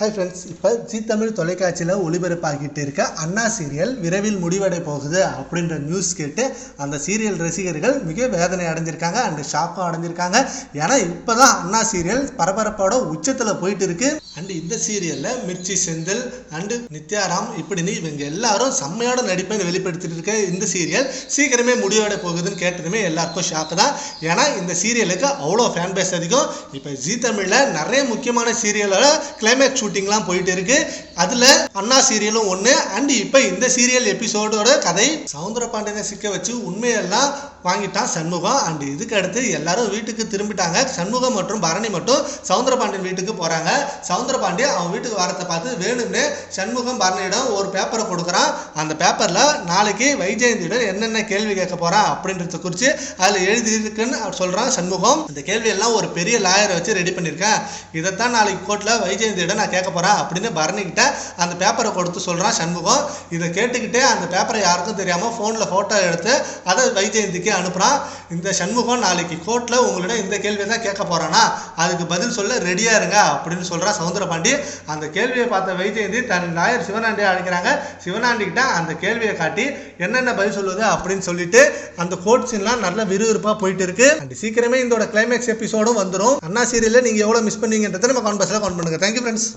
Hi friends இப்போ Zee Tamil தொலைக்காட்சியில் ஒளிபரப்பாகிட்டு இருக்க அண்ணா சீரியல் விரைவில் முடிவடை போகுது அப்படின்ற நியூஸ் கேட்டு அந்த சீரியல் ரசிகர்கள் மிக வேதனை அடைஞ்சிருக்காங்க அண்ட் ஷாக்கும் அடைஞ்சிருக்காங்க. ஏன்னா இப்போ தான் அண்ணா சீரியல் பரபரப்போட உச்சத்தில் போயிட்டு இருக்கு. அண்ட் இந்த சீரியலில் மிர்ச்சி செந்தில் அண்டு நித்யாராம் இப்படின்னு இவங்க எல்லாரும் செம்மையோட நடிப்பை வெளிப்படுத்திட்டு இருக்க. இந்த சீரியல் சீக்கிரமே முடிவடை போகுதுன்னு கேட்டதுமே எல்லாருக்கும் ஷாக்கு தான். ஏன்னா இந்த சீரியலுக்கு அவ்வளோ ஃபேன் பேஸ் அதிகம். இப்போ ஜி தமிழில் நிறைய முக்கியமான சீரியலோட கிளைமேக்ஸ் ஷூட்டிங்லாம் போயிட்டு இருக்கு அதில் அண்ணா சீரியலும் ஒன்று அண்ட் இப்போ இந்த சீரியல் எபிசோடோட கதை சவுந்தர பாண்டியனை சிக்க வச்சு உண்மையெல்லாம் வாங்கிட்டான் சண்முகம். அண்ட் இதுக்கு அடுத்து எல்லாரும் வீட்டுக்கு திரும்பிட்டாங்க. சண்முகம் மற்றும் பரணி மட்டும் சவுந்தர பாண்டியன் வீட்டுக்கு போகிறாங்க சவுந்தர பாண்டியன் அவன் வீட்டுக்கு வரத்தை பார்த்து வேணும்னு சண்முகம் பரணியிடம் ஒரு பேப்பரை கொடுக்குறான். அந்த பேப்பரில் நாளைக்கு வைஜெயந்தியிடம் என்னென்ன கேள்வி கேட்க போகிறான் அப்படின்றத குறித்து அதில் எழுதியிருக்குன்னு இருக்குன்னு சொல்கிறான் சண்முகம். இந்த கேள்வியெல்லாம் ஒரு பெரிய லாயரை வச்சு ரெடி பண்ணியிருக்கேன். இதைத்தான் நாளைக்கு கோர்ட்டில் வைஜெயந்தியிடம் நான் கேட்க போகிறா அப்படின்னு பரணிக்கிட்ட அந்த பேப்பரை கொடுத்து சொல்கிறான் சண்முகம். இதை கேட்டுக்கிட்டே அந்த பேப்பரை யாருக்கும் தெரியாமல் ஃபோனில் ஃபோட்டோ எடுத்து அதை வைஜெயந்திக்கு அனுப்புகிறான் இந்த சண்முகம் நாளைக்கு கோர்ட்டில் உங்களிடம் இந்த கேள்வியை தான் கேட்க போகிறானா அதுக்கு பதில் சொல்ல ரெடியாக இருங்க அப்படின்னு சொல்கிறான் சவுந்தரபாண்டி. அந்த கேள்வியை பார்த்த வைஜெயந்தி தன் நாயர் சிவனாண்டியை அழைக்கிறாங்க. சிவனாண்டி கிட்ட அந்த கேள்வியை காட்டி என்னென்ன பதில் சொல்லுவது அப்படின்னு சொல்லிட்டு அந்த கோர்ட் சீன்லாம் நல்ல விறுவிறுப்பாக போயிட்டு இருக்கு. அண்ட் சீக்கிரமே இதோட கிளைமேக்ஸ் எபிசோடும் வந்துடும் அண்ணா சீரியலில் நீங்கள் எவ்வளோ மிஸ் பண்ணீங்கன்றதை நம்ம கான்பஸில் கவுண்ட் பண்ணுங்க. Thank you friends